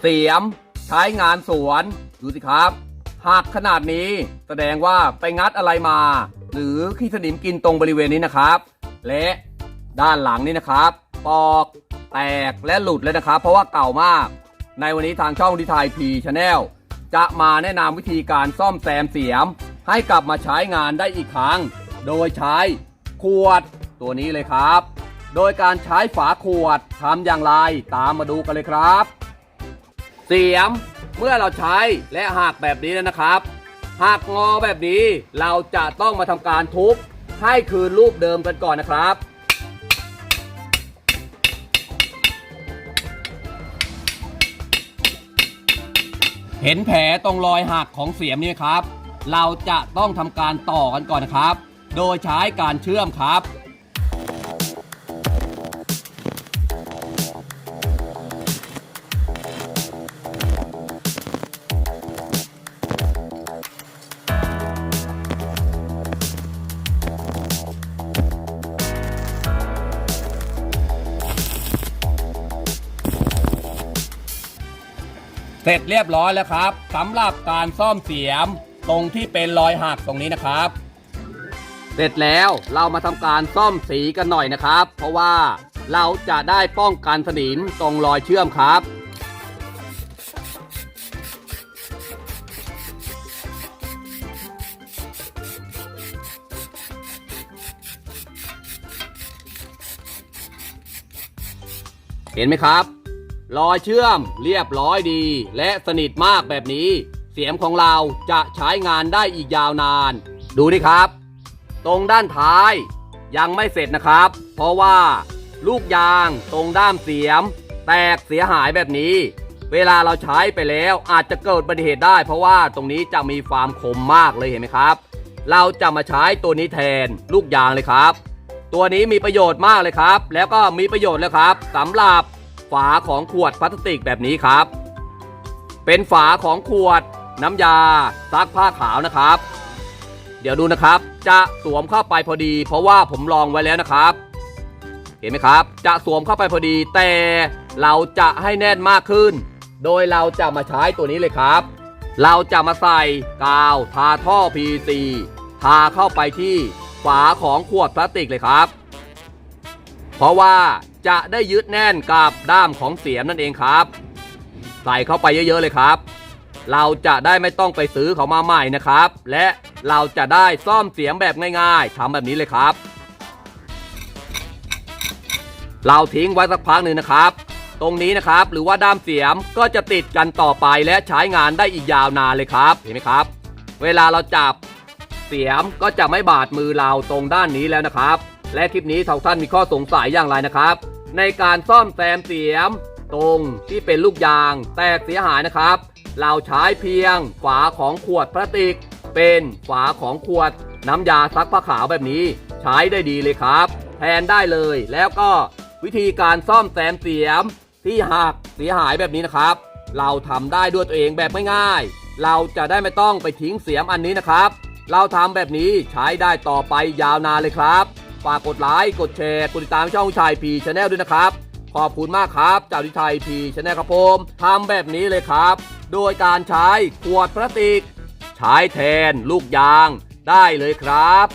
เสียม ใช้งานสวน ดูสิครับหักขนาดนี้แสดงว่าไปงัดอะไรมา หรือขี้สนิมกินตรงบริเวณนี้นะครับ และด้านหลังนี่นะครับปอกแตกและหลุดเลยนะครับ เพราะว่าเก่ามาก ในวันนี้ทางช่องดิไทยพีชาแนลจะมาแนะนำวิธีการซ่อมแซมเสียม ให้กลับมาใช้งานได้อีกครั้ง โดยใช้ขวดตัวนี้เลยครับ โดยการใช้ฝาขวดทำอย่างไรตามมาดูกันเลยครับ เสียม เมื่อเราใช้และหักแบบนี้แล้วนะครับหักงอแบบนี้เราจะต้องมาทำการทุบให้คืนรูปเดิมกันก่อนนะครับเห็นแผลตรงรอยหักของเสียมนี่ครับ เราจะต้องทำการต่อกันก่อนนะครับ โดยใช้การเชื่อมครับ เสร็จเรียบร้อยแล้วครับสำหรับการซ่อมเสียมตรงที่เป็นรอยหักตรงนี้นะครับ เสร็จแล้วเรามาทำการซ่อมสีกันหน่อยนะครับ เพราะว่าเราจะได้ป้องกันสนิมตรงรอยเชื่อมครับเห็นไหมครับ รอยเชื่อมเรียบร้อยดี และสนิทมากแบบนี้ เสียมของเราจะใช้งานได้อีกยาวนาน ดูดิครับ ตรงด้านท้าย ยังไม่เสร็จนะครับ เพราะว่า ลูกยางตรงด้ามเสียม แตกเสียหายแบบนี้ เวลาเราใช้ไปแล้วอาจจะเกิดอุบัติเหตุได้ เพราะว่าตรงนี้จะมีความคมมากเลยเห็นไหมครับ เราจะมาใช้ตัวนี้แทนลูกยางเลยครับ ตัวนี้มีประโยชน์มากเลยครับ แล้วก็มีประโยชน์แล้วครับสำหรับ ฝาของขวดพลาสติกแบบนี้ครับ เป็นฝาของขวดน้ำยาซักผ้าขาวนะครับ เดี๋ยวดูนะครับ จะสวมเข้าไปพอดี เพราะว่าผมลองไว้แล้วนะครับ เห็นไหมครับ จะสวมเข้าไปพอดี แต่เราจะให้แน่นมากขึ้น โดยเราจะมาใช้ตัวนี้เลยครับ เราจะมาใส่กาวทาท่อ PVC ทาเข้าไปที่ฝาของขวดพลาสติกเลยครับ เพราะว่า จะได้ยึดแน่นกับด้ามของเสียมนั่นเองครับ ใส่เข้าไปเยอะๆเลยครับ เราจะได้ไม่ต้องไปซื้อเขามาใหม่นะครับ และเราจะได้ซ่อมเสียมแบบง่ายๆทำแบบนี้เลยครับ เราทิ้งไว้สักพักหนึ่งนะครับ ตรงนี้นะครับหรือว่าด้ามเสียมก็จะติดกันต่อไปและใช้งานได้อีกยาวนานเลยครับเห็นไหมครับ เวลาเราจับเสียมก็จะไม่บาดมือเราตรงด้านนี้แล้วนะครับ และคลิปนี้ทางท่านมีข้อสงสัยอย่างไรนะครับ ในการซ่อมแซมเสียม ตรงที่เป็นลูกยางแตกเสียหายนะครับ เราใช้เพียงฝาของขวดพลาสติก เป็นฝาของขวดน้ำยาซักผ้าขาวแบบนี้ ใช้ได้ดีเลยครับ แทนได้เลยแล้วก็วิธีการซ่อมแซมเสียมที่หักเสียหายแบบนี้นะครับ เราทำได้ด้วยตัวเองแบบง่ายๆเราจะได้ไม่ต้องไปทิ้งเสียมอันนี้นะครับ เราทำแบบนี้ใช้ได้ต่อไปยาวนานเลยครับ ฝากกดไลค์กดแชร์กดติดตามช่องชายพีชาแนลด้วยนะครับ ขอบคุณมากครับจากทิชัยพีชาแนลครับผมทำแบบนี้เลยครับ โดยการใช้ขวดพลาสติก ใช้แทนลูกยางได้เลยครับ